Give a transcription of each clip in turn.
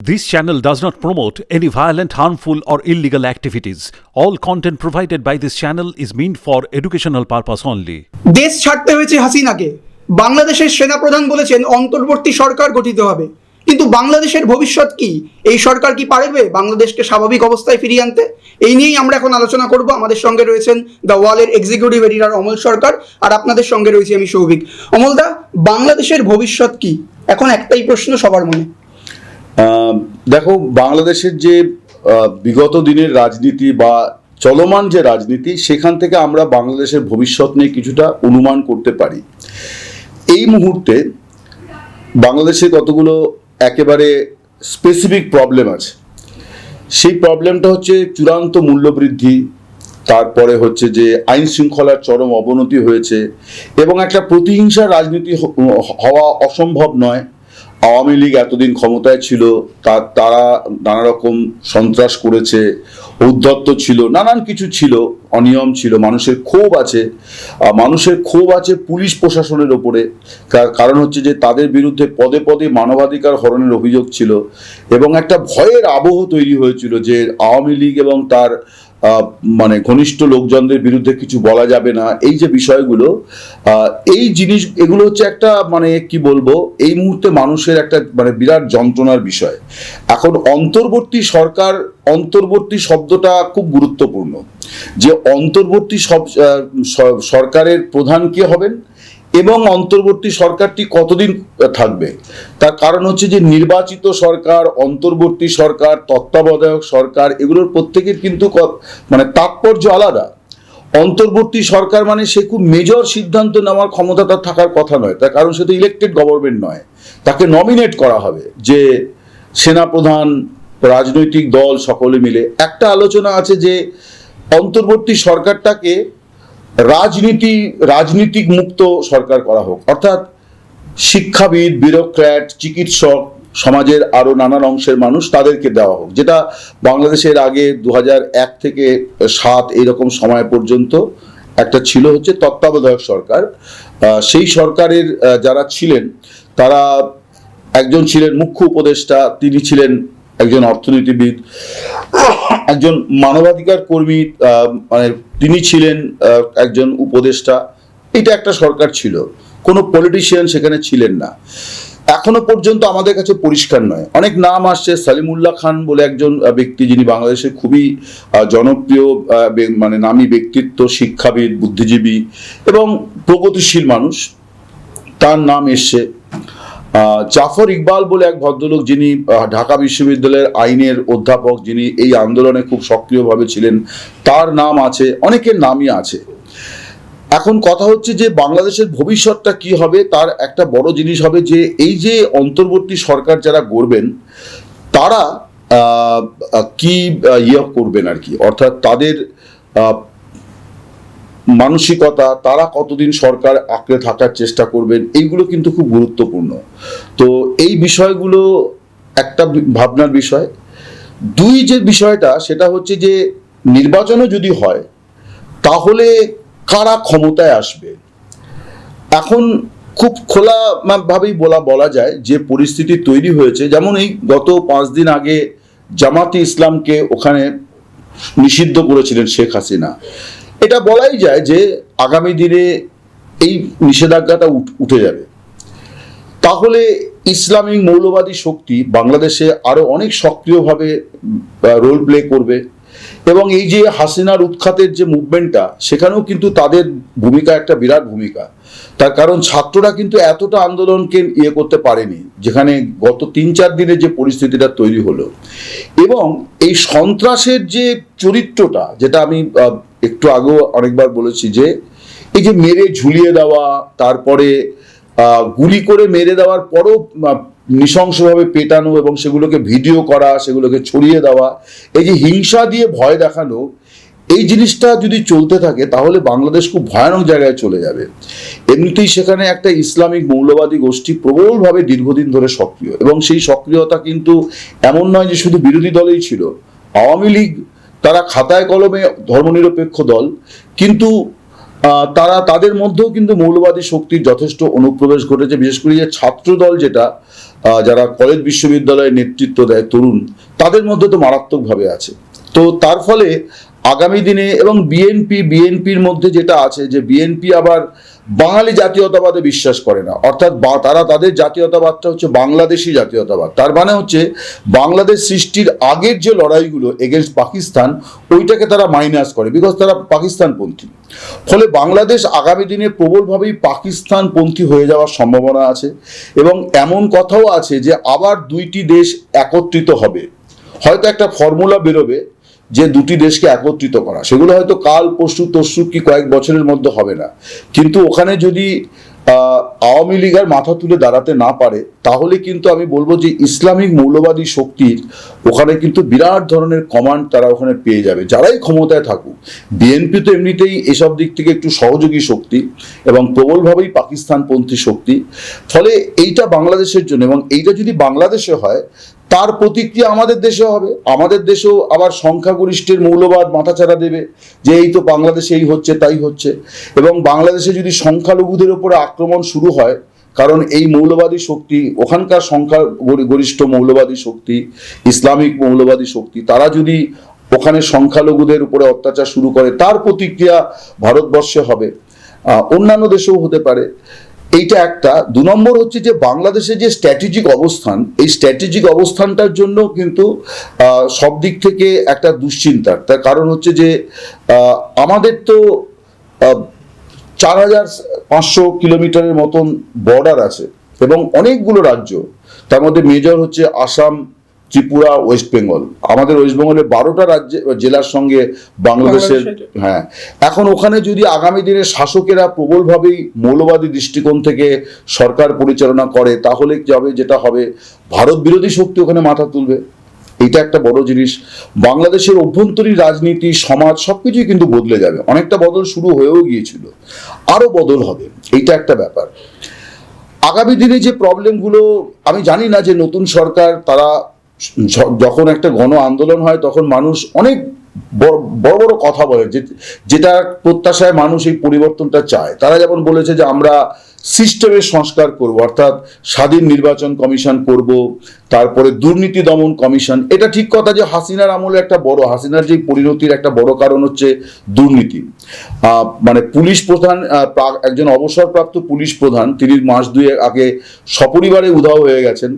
This channel does not promote any violent, harmful, or illegal activities. All content provided by this channel is meant for educational purpose only. দেশ ছাড়তে হয়েছে হাসিনাকে। বাংলাদেশের সেনাপ্রধান বলেছেন অন্তর্বর্তী সরকার গঠিত হবে। কিন্তু বাংলাদেশের ভবিষ্যৎ কি? এই সরকার কি পারবে বাংলাদেশকে স্বাভাবিক অবস্থায় ফিরিয়ে আনতে? এই নিয়েই আমরা এখন আলোচনা করব। আমাদের সঙ্গে রয়েছেন দ্য ওয়ালের এক্সিকিউটিভ এডিটর অমল সরকার আর আপনাদের সঙ্গে রয়েছে আমি সৌভিক। অমলদা বাংলাদেশের ভবিষ্যৎ কি? এখন একটাই প্রশ্ন সবার মনে। দেখো, বাংলাদেশের যে বিগত দিনের রাজনীতি বা চলমান যে রাজনীতি, সেখান থেকে আমরা বাংলাদেশের ভবিষ্যৎ নিয়ে কিছুটা অনুমান করতে পারি। এই মুহূর্তে বাংলাদেশে কতগুলো একেবারে স্পেসিফিক প্রবলেম আছে, সেই প্রবলেমটা হচ্ছে চূড়ান্ত মূল্যবৃদ্ধি, তারপরে হচ্ছে যে আইন শৃঙ্খলার চরম অবনতি হয়েছে এবং একটা প্রতিহিংসার রাজনীতি হওয়া অসম্ভব নয়। আওয়ামী লীগ এতদিন ক্ষমতায় ছিল তার তারা নানা রকম সন্ত্রাস করেছে ঔদ্ধত্য ছিল, নানান কিছু ছিল, অনিয়ম ছিল, মানুষের ক্ষোভ আছে। মানুষের ক্ষোভ আছে পুলিশ প্রশাসনের ওপরে কারণ হচ্ছে যে তাদের বিরুদ্ধে পদে পদে মানবাধিকার হরণের অভিযোগ ছিল এবং একটা ভয়ের আবহ তৈরি হয়েছিল যে আওয়ামী লীগ এবং তার মানে ঘনিষ্ঠ লোকজনদের বিরুদ্ধে কিছু বলা যাবে না। এই যে বিষয়গুলো এই জিনিস, এগুলো হচ্ছে একটা মানে কি বলব, এই মুহূর্তে মানুষের একটা মানে বিরাট যন্ত্রণার বিষয়। এখন অন্তর্বর্তী সরকার, অন্তর্বর্তী শব্দটা খুব গুরুত্বপূর্ণ। যে অন্তর্বর্তী সব সরকারের প্রধান কে হবেন? এবং অন্তর্বর্তী সরকারটি কতদিন থাকবে? তার কারণ হচ্ছে যে নির্বাচিত সরকার, অন্তর্বর্তী সরকার, তত্ত্বাবধায়ক সরকার, এগুলোর প্রত্যেকের কিন্তু মানে তাৎপর্য আলাদা। অন্তর্বর্তী সরকার মানে সে খুব মেজর সিদ্ধান্ত নেওয়ার ক্ষমতা তার থাকার কথা নয়। তার কারণ সে তো ইলেকটেড গভর্নমেন্ট নয়। তাকে নমিনেট করা হবে যে সেনাপ্রধান, রাজনৈতিক দল সকলে মিলে। একটা আলোচনা আছে যে অন্তর্বর্তী সরকারটাকে রাজনীতি, রাজনীতিক মুক্ত সরকার করা হোক। অর্থাৎ শিক্ষাবিদ ব্যুরোক্র্যাট চিকিৎসক, সমাজের আরও নানান অংশের মানুষ তাদেরকে দেওয়া হোক, যেটা বাংলাদেশের আগে দু এক থেকে সাত এইরকম সময় পর্যন্ত একটা ছিল হচ্ছে তত্ত্বাবধায়ক সরকার। সেই সরকারের যারা ছিলেন, তারা একজন ছিলেন মুখ্য উপদেষ্টা, তিনি ছিলেন একজন অর্থনীতিবিদ, একজন মানবাধিকার কর্মী মানে তিনি ছিলেন একজন উপদেষ্টা। এটা একটা সরকার ছিল। কোনো পলিটিশিয়ান সেখানে ছিলেন না। এখনও পর্যন্ত আমাদের কাছে পরিষ্কার নয়। অনেক নাম আসছে, সালিমুল্লাহ খান বলে একজন ব্যক্তি যিনি বাংলাদেশে খুবই জনপ্রিয় মানে নামী ব্যক্তিত্ব, শিক্ষাবিদ, বুদ্ধিজীবী এবং প্রগতিশীল মানুষ। তার নাম এসছে। জাফর ইকবাল বলে এক ভদ্রলোক যিনি ঢাকা বিশ্ববিদ্যালয়ের আইনের অধ্যাপক, যিনি এই আন্দোলনে খুব সক্রিয়ভাবে ছিলেন, তার নাম আছে, অনেকের নামই আছে। এখন কথা হচ্ছে যে বাংলাদেশের ভবিষ্যৎটা কি হবে, তার একটা বড় জিনিস হবে যে এই যে অন্তর্বর্তী সরকার যারা গড়বেন, তারা কি ইয়ে করবেন আর কি? অর্থাৎ তাদের মানসিকতা, তারা কতদিন সরকার আঁকড়ে থাকার চেষ্টা করবেন, এইগুলো কিন্তু খুব গুরুত্বপূর্ণ। তো এই বিষয়গুলো একটা ভাবনার বিষয়। দুই যে বিষয়টা, সেটা হচ্ছে যে নির্বাচনও যদি হয়, তাহলে কারা ক্ষমতায় আসবে? এখন খুব খোলা ভাবেই বলা বলা যায় যে পরিস্থিতি তৈরি হয়েছে। যেমন এই গত পাঁচ দিন আগে জামাতি ইসলামকে ওখানে নিষিদ্ধ করেছিলেন শেখ হাসিনা। এটা বলাই যায় যে আগামী দিনে এই নিষেধাজ্ঞাটা উঠ- যাবে। তাহলে ইসলামিক মৌলবাদী শক্তি বাংলাদেশে আরও অনেক সক্রিয়ভাবে রোল প্লে করবে এবং এই যে হাসিনার উৎখাতের যে মুভমেন্টটা সেখানেও কিন্তু তাদের ভূমিকা একটা বিরাট ভূমিকা। তার কারণ ছাত্ররা কিন্তু এতটা আন্দোলনকে ইয়ে করতে পারেনি, যেখানে গত তিন চার দিনে যে পরিস্থিতিটা তৈরি হলো। এবং এই সন্ত্রাসের যে চরিত্রটা, যেটা আমি একটু আগেও অনেকবার বলেছি যে, এই যে মেরে ঝুলিয়ে দেওয়া, তারপরে গুলি করে মেরে দেওয়ার পরও নৃশংসভাবে পেটানো এবং সেগুলোকে ভিডিও করা, সেগুলোকে ছড়িয়ে দেওয়া, এই যে হিংসা দিয়ে ভয় দেখানো, এই জিনিসটা যদি চলতে থাকে, তাহলে বাংলাদেশ খুব ভয়ানক জায়গায় চলে যাবে। এমনিতেই সেখানে একটা ইসলামিক মৌলবাদী গোষ্ঠী প্রবলভাবে দীর্ঘদিন ধরে সক্রিয় এবং সেই সক্রিয়তা কিন্তু এমন নয় যে শুধু বিরোধী দলেই ছিল। আওয়ামী লীগ তারা খাতায় কলমে ধর্মনিরপেক্ষ দল, কিন্তু তারা তাদের মধ্যেও কিন্তু মৌলবাদী শক্তির যথেষ্ট অনুপ্রবেশ ঘটেছে। বিশেষ করে যে ছাত্রদল যেটা যারা কলেজ বিশ্ববিদ্যালয়ে নেতৃত্ব দেয় তরুণ, তাদের মধ্যে তো মারাত্মকভাবে আছে। তো তার ফলে আগামী দিনে এবং বিএনপি, বিএনপির মধ্যে যেটা আছে যে বিএনপি আবার বাঙালি জাতীয়তাবাদে বিশ্বাস করে না। অর্থাৎ তারা তাদের জাতীয়তাবাদটা হচ্ছে বাংলাদেশি জাতীয়তাবাদ। তার মানে হচ্ছে বাংলাদেশ সৃষ্টির আগের যে লড়াইগুলো এগেনস্ট পাকিস্তান, ওইটাকে তারা মাইনাস করে বিকজ তারা পাকিস্তানপন্থী। ফলে বাংলাদেশ আগামী দিনে প্রবলভাবেই পাকিস্তানপন্থী হয়ে যাওয়ার সম্ভাবনা আছে এবং এমন কথাও আছে যে আবার দুইটি দেশ একত্রিত হবে। হয়তো একটা ফর্মুলা বেরোবে যে দুটি দেশকে একত্রিত করা। সেগুলো হয়তো কাল, পরশু, তরশু কি কয়েক বছরের মধ্যে হবে না। কিন্তু ওখানে যদি আওয়ামী লীগ আর মাথা তুলে দাঁড়াতে না পারে, তাহলে কিন্তু আমি বলব যে ইসলামিক মৌলবাদী শক্তির ওখানে কিন্তু বিরাট ধরনের কমান্ড তারা ওখানে পেয়ে যাবে, যারাই ক্ষমতায় থাকুক। বিএনপি তো এমনিতেই এসব দিক থেকে একটু সহযোগী শক্তি এবং প্রবলভাবেই পাকিস্তানপন্থী শক্তি। ফলে এইটা বাংলাদেশের জন্য এবং এইটা যদি বাংলাদেশে হয় তার প্রতিক্রিয়া আমাদের দেশে হবে। আমাদের দেশেও আবার সংখ্যাগরিষ্ঠের মৌলবাদ মাথাচাড়া দেবে যে এই তো বাংলাদেশে এই হচ্ছে, তাই হচ্ছে। এবং বাংলাদেশে যদি সংখ্যালঘুদের উপরে আক্রমণ শুরু হয়, কারণ এই মৌলবাদী শক্তি, ওখানকার সংখ্যা গরিষ্ঠ মৌলবাদী শক্তি, ইসলামিক মৌলবাদী শক্তি, তারা যদি ওখানে সংখ্যালঘুদের উপরে অত্যাচার শুরু করে, তার প্রতিক্রিয়া ভারতবর্ষে হবে। অন্যান্য দেশেও হতে পারে। এইটা একটা। দু নম্বর হচ্ছে যে বাংলাদেশে যে স্ট্র্যাটেজিক অবস্থান, এই স্ট্র্যাটেজিক অবস্থানটার জন্য কিন্তু সব দিক থেকে একটা দুশ্চিন্তার। তার কারণ হচ্ছে যে আমাদের তো চার হাজার পাঁচশো কিলোমিটারের মতন বর্ডার আছে এবং অনেকগুলো রাজ্য। তার মধ্যে মেজর হচ্ছে আসাম ত্রিপুরা ওয়েস্ট বেঙ্গল আমাদের ওয়েস্ট বেঙ্গলের বারোটা রাজ্যে জেলার সঙ্গে বাংলাদেশের হ্যাঁ। এখন ওখানে যদি আগামী দিনে শাসকেরা প্রবলভাবেই মৌলবাদী দৃষ্টিকোণ থেকে সরকার পরিচালনা করে তাহলে যাবে যেটা হবে ভারত বিরোধী শক্তি ওখানে মাথা তুলবে। এইটা একটা বড় জিনিস। বাংলাদেশের অভ্যন্তরীণ রাজনীতি সমাজ সবকিছুই কিন্তু বদলে যাবে। অনেকটা বদল শুরু হয়েও গিয়েছিল। আরও বদল হবে। এইটা একটা ব্যাপার। আগামী দিনে যে প্রবলেমগুলো আমি জানি না যে নতুন সরকার তারা যখন একটা গণ আন্দোলন হয়, তখন মানুষ অনেক বড় বড় কথা বলে যেটা প্রত্যাশায় মানুষ এই পরিবর্তনটা চায়। তারা যেমন বলেছে যে, আমরা সিস্টেমের সংস্কার করব, অর্থাৎ স্বাধীন নির্বাচন কমিশন করব, তারপরে দুর্নীতি দমন কমিশন। এটা ঠিক কথা যে, হাসিনার আমলে একটা বড়, হাসিনার যে পরিণতির একটা বড় কারণ হচ্ছে দুর্নীতি। মানে পুলিশ প্রধান একজন অবসরপ্রাপ্ত পুলিশ প্রধান, তিনি মাস দুয়ে আগে সপরিবারে উধাও হয়ে গেছেন।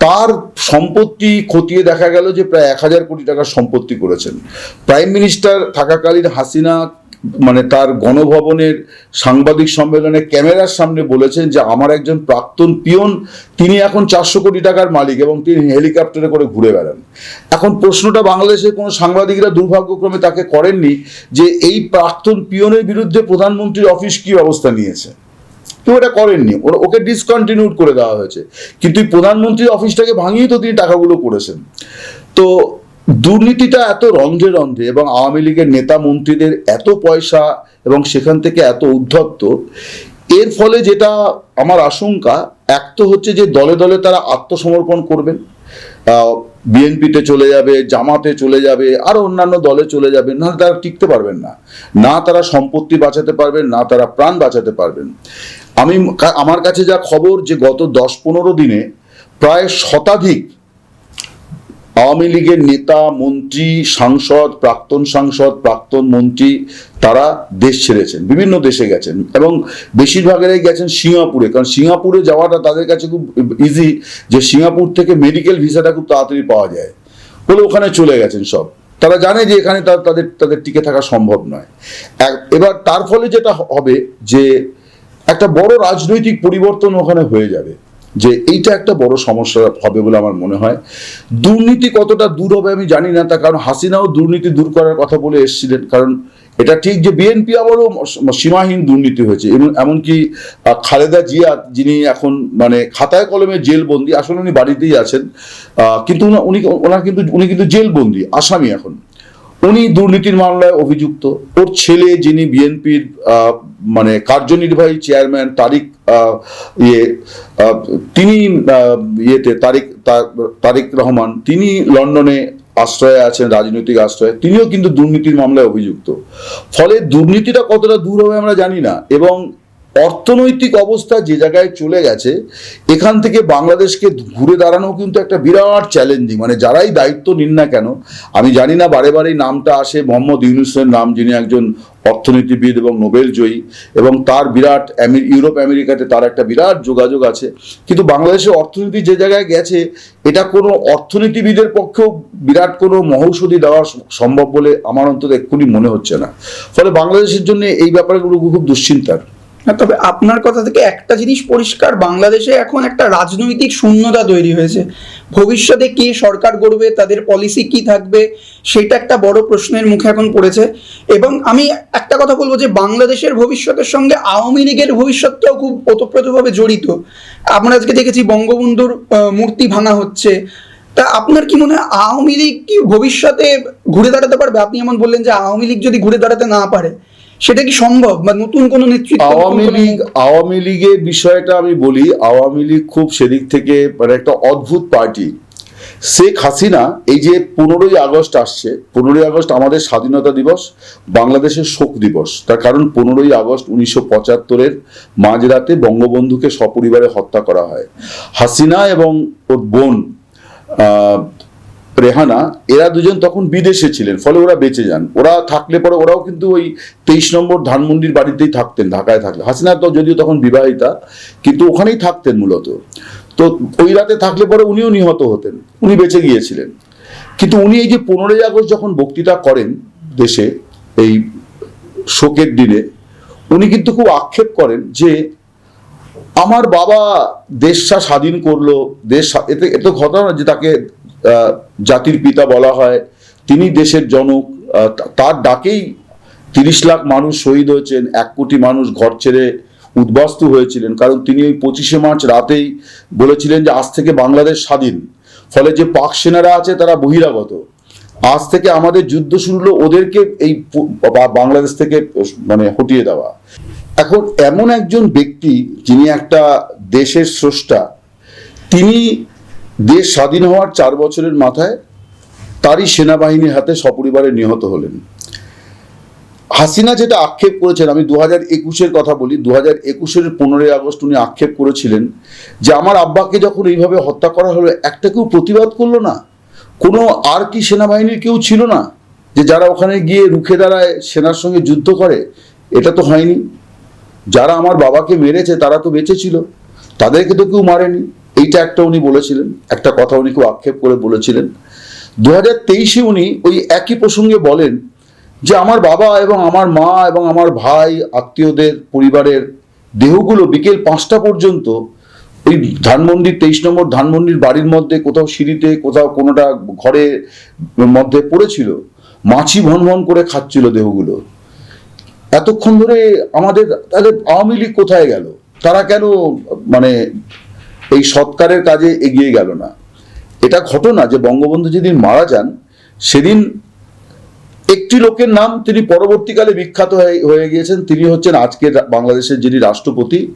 তার সম্পত্তি খতিয়ে দেখা গেল যে প্রায় এক হাজার কোটি টাকার সম্পত্তি করেছেন। প্রাইম মিনিস্টার থাকাকালীন হাসিনা মানে তার গণভবনের সাংবাদিক সম্মেলনে ক্যামেরার সামনে বলেছেন যে, আমার একজন প্রাক্তন পিয়ন, তিনি এখন চারশো কোটি টাকার মালিক এবং তিনি হেলিকপ্টারে করে ঘুরে বেড়ান। এখন প্রশ্নটা বাংলাদেশের কোনো সাংবাদিকরা দুর্ভাগ্যক্রমে তাকে করেননি যে, এই প্রাক্তন পিয়নের বিরুদ্ধে প্রধানমন্ত্রীর অফিস কি ব্যবস্থা নিয়েছে? কেউ এটা করেননি। ওরা- ওকে ডিসকন্টিনিউড করে দেওয়া হয়েছে। কিন্তু প্রধানমন্ত্রীর অফিসটাকে ভাঙিয়ে তো তিনি টাকাগুলো করেছেন। তো দুর্নীতিটা এত রন্ধ্রে রন্ধ্রে এবং আওয়ামী লীগের নেতা মন্ত্রীদের এত পয়সা এবং সেখান থেকে এত উদ্ধত্ত, এর ফলে যেটা আমার আশঙ্কা, এক তো হচ্ছে যে দলে দলে তারা আত্মসমর্পণ করবেন। বিএনপিতে চলে যাবে, জামাতে চলে যাবে, আর অন্যান্য দলে চলে যাবে, না তারা টিকতে পারবেন না। না তারা সম্পত্তি বাঁচাতে পারবেন, না তারা প্রাণ বাঁচাতে পারবেন। আমি আমার কাছে যা খবর যে গত দশ পনেরো দিনে প্রায় শতাধিক আওয়ামী লীগের নেতা, মন্ত্রী, সাংসদ, প্রাক্তন সাংসদ, প্রাক্তন মন্ত্রী, তারা দেশ ছেড়েছেন, বিভিন্ন দেশে গেছেন এবং বেশিরভাগেরাই গেছেন সিঙ্গাপুরে। কারণ সিঙ্গাপুরে যাওয়াটা তাদের কাছে খুব ইজি যে সিঙ্গাপুর থেকে মেডিকেল ভিসাটা খুব তাড়াতাড়ি পাওয়া যায়। বলে ওখানে চলে গেছেন সব। তারা জানে যে এখানে তাদের তাদের টিকে থাকা সম্ভব নয়। এবার তার ফলে যেটা হবে যে একটা বড় রাজনৈতিক পরিবর্তন ওখানে হয়ে যাবে। যে এইটা একটা বড় সমস্যা হবে বলে আমার মনে হয়। দুর্নীতি কতটা দূর হবে আমি জানি না তা কারণ হাসিনাও দুর্নীতি দূর করার কথা বলে এসেছিলেন। কারণ এটা ঠিক যে বিএনপি আবারও সীমাহীন দুর্নীতি হয়েছে। এবং এমনকি খালেদা জিয়া যিনি এখন মানে খাতায় কলমে জেলবন্দি, আসলে উনি বাড়িতেই আছেন। কিন্তু উনা- ওনার কিন্তু উনি কিন্তু জেলবন্দি, আসামি এখন। উনি দুর্নীতির মামলায় অভিযুক্ত। ওর ছেলে যিনি বিএনপির মানে কার্যনির্বাহী চেয়ারম্যান তারিক ইয়ে তিনি ইয়েতে তারিক তারিক রহমান, তিনি লন্ডনে আশ্রয়ে আছেন, রাজনৈতিক আশ্রয়ে। তিনিও কিন্তু দুর্নীতির মামলায় অভিযুক্ত। ফলে দুর্নীতিটা কতটা দূর হবে আমরা জানি না। এবং অর্থনৈতিক অবস্থা যে জায়গায় চলে গেছে, এখান থেকে বাংলাদেশকে ঘুরে দাঁড়ানো কিন্তু একটা বিরাট চ্যালেঞ্জিং মানে যারাই দায়িত্ব নিন না কেন, আমি জানি না বারে বারে এই নামটা আসে, মোহাম্মদ ইউনুসের নাম, যিনি একজন অর্থনীতিবিদ এবং নোবেল জয়ী, এবং তার বিরাট ইউরোপ, আমেরিকাতে তার একটা বিরাট যোগাযোগ আছে, কিন্তু বাংলাদেশের অর্থনীতি যে জায়গায় গেছে, এটা কোনো অর্থনীতিবিদের পক্ষেও বিরাট কোনো মহৌষধি দেওয়া সম্ভব বলে আমার অন্তত এক্ষুনি মনে হচ্ছে না। ফলে বাংলাদেশের জন্য এই ব্যাপারগুলো খুব দুশ্চিন্তার। তবে আপনার কথা থেকে একটা জিনিস পরিষ্কার, বাংলাদেশে এখন একটা রাজনৈতিক শূন্যতা তৈরি হয়েছে। ভবিষ্যতে কে সরকার গড়বে, তাদের পলিসি কি থাকবে, সেটা একটা বড় প্রশ্নের মুখে এখন পড়েছে। এবং আমি একটা কথা বলব যে, বাংলাদেশের ভবিষ্যতের সঙ্গে আওয়ামী লীগের ভবিষ্যৎটাও খুব ওতপ্রোতভাবে জড়িত। আমরা আজকে দেখেছি বঙ্গবন্ধুর মূর্তি ভাঙা হচ্ছে। তা আপনার কি মনে হয় আওয়ামী লীগ কি ভবিষ্যতে ঘুরে দাঁড়াতে পারবে? আপনি এমন বললেন যে আওয়ামী লীগ যদি ঘুরে দাঁড়াতে না পারে সেটা কি সম্ভব? বা নতুন কোনো নেতৃত্ব আওয়ামী লীগ আওয়ামী লীগের বিষয়টা আমি বলি আওয়ামী লীগ খুব সেদিক থেকে মানে একটা অদ্ভুত পার্টি। শেখ হাসিনা এই যে পনেরোই আগস্ট আসছে পনেরোই আগস্ট আমাদের স্বাধীনতা দিবস বাংলাদেশের শোক দিবস। তার কারণ পনেরোই আগস্ট উনিশশো পঁচাত্তরের মাঝরাতে বঙ্গবন্ধুকে সপরিবারে হত্যা করা হয়। হাসিনা এবং ওর বোন আহ, রেহানা, এরা দুজন তখন বিদেশে ছিলেন, ফলে ওরা বেঁচে যান। ওরা থাকলে পরে ওরাও কিন্তু ওই তেইশ নম্বর ধানমন্ডির বাড়িতেই থাকতেন, ঢাকায় থাকলে হাসিনা তো যদিও তখন বিবাহিতা, কিন্তু ওখানেই থাকতেন মূলত। তো ওই রাতে থাকলে পরে উনিও নিহত হতেন, উনি বেঁচে গিয়েছিলেন। কিন্তু উনি এই যে পনেরোই আগস্ট যখন বক্তৃতা করেন দেশে, এই শোকের দিনে, উনি কিন্তু খুব আক্ষেপ করেন যে, আমার বাবা দেশটা স্বাধীন করল, দেশ এতে, এত ঘটনা যে তাকে জাতির পিতা বলা হয়, তিনি দেশের জনক তার ডাকেই তিরিশ লাখ মানুষ শহীদ হয়েছেন, এক কোটি মানুষ ঘর ছেড়ে উদ্বাস্তু হয়েছিলেন। কারণ তিনি ওই পঁচিশে মার্চ রাতেই বলেছিলেন যে, আজ থেকে বাংলাদেশ স্বাধীন। ফলে যে পাক সেনারা আছে, তারা বহিরাগত। আজ থেকে আমাদের যুদ্ধ শুরু হলো ওদেরকে এই বাংলাদেশ থেকে মানে হটিয়ে দেওয়া। এখন এমন একজন ব্যক্তি যিনি একটা দেশের স্রষ্টা, তিনি দেশ স্বাধীন হওয়ার চার বছরের মাথায় তারই সেনাবাহিনীর হাতে সপরিবারে নিহত হলেন। হাসিনা যেটা আক্ষেপ করেছেন, আমি দু হাজার একুশের কথা বলি দু হাজার একুশের পনেরোই আগস্ট উনি আক্ষেপ করেছিলেন যে আমার আব্বাকে যখন এইভাবে হত্যা করা হলো, একটা কেউ প্রতিবাদ করল না? কোনো আর কি সেনাবাহিনীর কেউ ছিল না যে যারা ওখানে গিয়ে রুখে দাঁড়ায় সেনার সঙ্গে যুদ্ধ করে? এটা তো হয়নি। যারা আমার বাবাকে মেরেছে, তারা তো বেঁচে ছিল। তাদেরকে তো কেউ মারেনি। এইটা একটা উনি বলেছিলেন, একটা কথা উনি খুব আক্ষেপ করে বলেছিলেন। দু হাজার তেইশে উনি ওই একই প্রসঙ্গে বলেন যে আমার বাবা এবং আমার মা এবং আমার ভাই, আত্মীয়দের পরিবারের দেহগুলো বিকেল পাঁচটা পর্যন্ত ওই ধানমন্ডির তেইশ নম্বর ধানমন্ডির বাড়ির মধ্যে, কোথাও সিঁড়িতে, কোথাও কোনোটা ঘরে মধ্যে পড়েছিল, মাছি ভন ভন করে খাচ্ছিল দেহগুলো। এতক্ষণ ধরে আমাদের, তাহলে আওয়ামী লীগ কোথায় গেল? তারা কেন মানে এই সৎকারের কাজে এগিয়ে গেল না। এটা ঘটনা যে বঙ্গবন্ধু যেদিন মারা যান, সেদিন একটি লোকের নাম তিনি পরবর্তীকালে বিখ্যাত হয়ে- গিয়েছেন। তিনি হচ্ছেন আজকের বাংলাদেশের যিনি রাষ্ট্রপতি,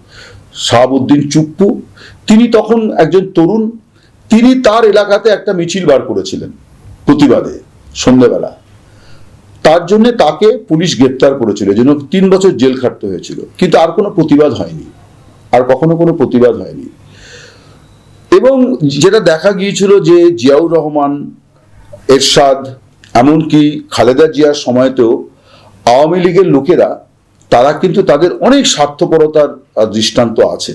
শাহাবুদ্দিন চুপ্পু। তিনি তখন একজন তরুণ। তিনি তার এলাকাতে একটা মিছিল বার করেছিলেন প্রতিবাদে, সন্ধ্যেবেলা। তার জন্য তাকে পুলিশ গ্রেপ্তার করেছিল। যেন তিন বছর জেল খাটতে হয়েছিল। কিন্তু আর কোনো প্রতিবাদ হয়নি। আর কখনো কোনো প্রতিবাদ হয়নি। এবং যেটা দেখা গিয়েছিল যে জিয়াউর রহমান, এরশাদ, এমনকি খালেদা জিয়ার সময়তেও আওয়ামী লীগের লোকেরা, তারা কিন্তু তাদের অনেক স্বার্থপরতার দৃষ্টান্ত আছে।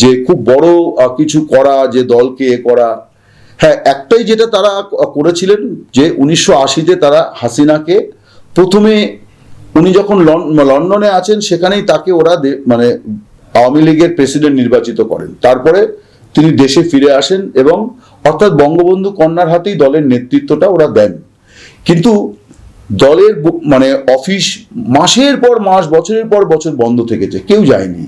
যে খুব বড় কিছু করা, যে দলকে এ করা। হ্যাঁ একটাই যেটা তারা করেছিলেন যে উনিশশো আশিতে তারা হাসিনাকে প্রথমে উনি যখন লন্ডনে আছেন, সেখানেই তাকে ওরা মানে আওয়ামী লীগের প্রেসিডেন্ট নির্বাচিত করেন। তারপরে তিনি দেশে ফিরে আসেন এবং অর্থাৎ বঙ্গবন্ধু কন্যার হাতেই দলের নেতৃত্বটা ওরা দেন। কিন্তু দলের মানে অফিস মাসের পর মাস, বছরের পর বছর বন্ধ থেকেছে, কেউ যায়নি।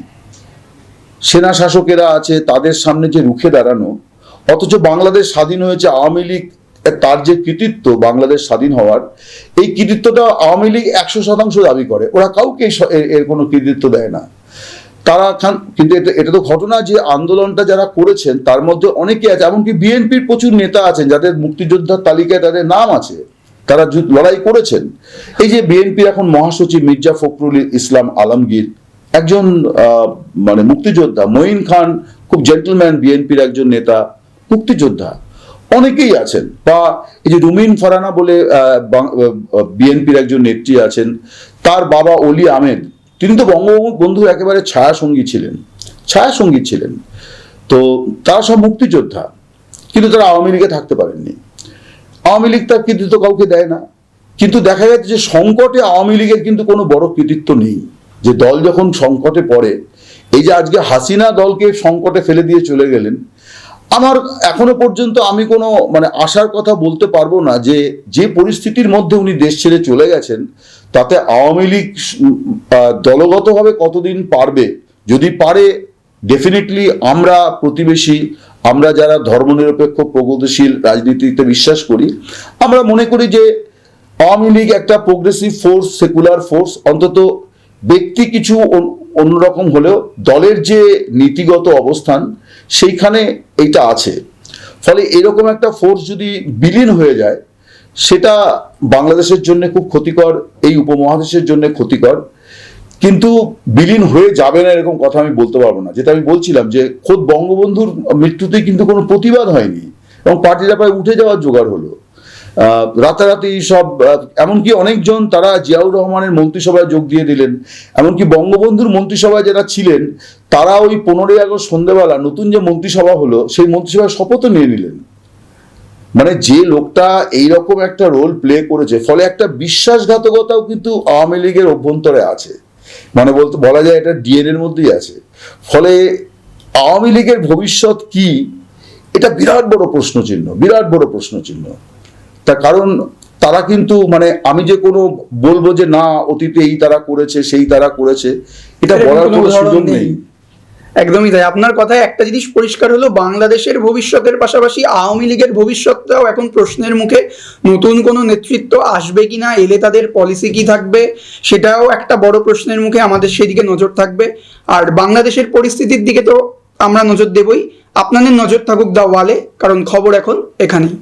সেনা শাসকেরা আছে, তাদের সামনে যে রুখে দাঁড়ানো, অথচ বাংলাদেশ স্বাধীন হয়েছে আওয়ামী লীগ, তার যে কৃতিত্ব বাংলাদেশ স্বাধীন হওয়ার, এই কৃতিত্বটা আওয়ামী লীগ একশো শতাংশ দাবি করে। ওরা কাউকে এর কোনো কৃতিত্ব দেয় না। তারা খান, কিন্তু এটা এটা তো ঘটনা যে আন্দোলনটা যারা করেছেন, তার মধ্যে অনেকে আছে, এমনকি বিএনপির প্রচুর নেতা আছেন, যাদের মুক্তিযোদ্ধার তালিকায় তাদের নাম আছে, তারা লড়াই করেছেন। এই যে বিএনপির এখন মহাসচিব মির্জা ফখরুল ইসলাম আলমগীর, একজন মানে মুক্তিযোদ্ধা, মঈন খান, খুব জেন্টলম্যান বিএনপির একজন নেতা, মুক্তিযোদ্ধা, অনেকেই আছেন। বা এই যে রুমিন ফারানা বলে বিএনপির একজন নেত্রী আছেন, তার বাবা অলি আহমেদ তিনি তো বঙ্গবন্ধুর একেবারে ছায়া সঙ্গী ছিলেন ছায়া সঙ্গী ছিলেন। তো তারা সব মুক্তিযোদ্ধা, কিন্তু তারা আওয়ামী লীগে থাকতে পারেননি। আওয়ামী লীগ তার কৃতিত্ব কাউকে দেয় না। কিন্তু দেখা যাচ্ছে যে সংকটে আওয়ামী লীগের কিন্তু কোনো বড় কৃতিত্ব নেই। যে দল যখন সংকটে পড়ে, এই যে আজকে হাসিনা দলকে সংকটে ফেলে দিয়ে চলে গেলেন, আমার এখনও পর্যন্ত আমি কোনো মানে আশার কথা বলতে পারব না যে যে পরিস্থিতির মধ্যে উনি দেশ ছেড়ে চলে গেছেন তাতে আওয়ামী লীগ দলগতভাবে কতদিন পারবে? যদি পারে ডেফিনেটলি আমরা প্রতিবেশী, আমরা যারা ধর্মনিরপেক্ষ, প্রগতিশীল রাজনীতিতে বিশ্বাস করি, আমরা মনে করি যে আওয়ামী লীগ একটা প্রোগ্রেসিভ ফোর্স সেকুলার ফোর্স অন্তত ব্যক্তি কিছু অন্যরকম হলেও দলের যে নীতিগত অবস্থান, সেইখানে এইটা আছে। ফলে এরকম একটা ফোর্স যদি বিলীন হয়ে যায়, সেটা বাংলাদেশের জন্য খুব ক্ষতিকর, এই উপমহাদেশের জন্য ক্ষতিকর। কিন্তু বিলীন হয়ে যাবে না এরকম কথা আমি বলতে পারব না। যেটা আমি বলছিলাম যে, খোদ বঙ্গবন্ধুর মৃত্যুতে কিন্তু কোনো প্রতিবাদ হয়নি এবং পার্টিটা প্রায় উঠে যাওয়ার জোগাড় হলো। রাতারাতি সব এমনকি অনেকজন তারা জিয়াউর রহমানের মন্ত্রিসভায় যোগ দিয়ে দিলেন। এমনকি বঙ্গবন্ধুর মন্ত্রিসভায় যারা ছিলেন, তারা ওই পনেরোই আগস্ট সন্ধ্যেবেলা নতুন যে মন্ত্রিসভা হলো, সেই মন্ত্রিসভায় শপথও নিয়ে নিলেন। মানে যে লোকটা এইরকম একটা রোল প্লে করেছে ফলে একটা বিশ্বাসঘাতকতাও কিন্তু আওয়ামী লীগের অভ্যন্তরে আছে। মানে বলতে বলা যায় এটা ডিএনএর মধ্যেই আছে। ফলে আওয়ামী লীগের ভবিষ্যৎ কি এটা বিরাট বড় প্রশ্নচিহ্ন বিরাট বড় প্রশ্নচিহ্ন। তার কারণ তারা কিন্তু মানে আমি যে কোনো বলব যে না অতীতে এই তারা করেছে সেই তারা করেছে এটা বলার কোনো কোনো সুযোগ নেই। একদমই তাই। আপনার কথায় একটা জিনিস পরিষ্কার হলো, বাংলাদেশের ভবিষ্যতের পাশাপাশি আওয়ামী লীগের ভবিষ্যৎটাও এখন প্রশ্নের মুখে। নতুন কোনো নেতৃত্ব আসবে কিনা, এলে তাদের পলিসি কি থাকবে, সেটাও একটা বড় প্রশ্নের মুখে আমাদের সেদিকে নজর থাকবে। আর বাংলাদেশের পরিস্থিতির দিকে তো আমরা নজর দেবই। আপনাদের নজর থাকুক দা ওয়ালে, কারণ খবর এখন এখানেই।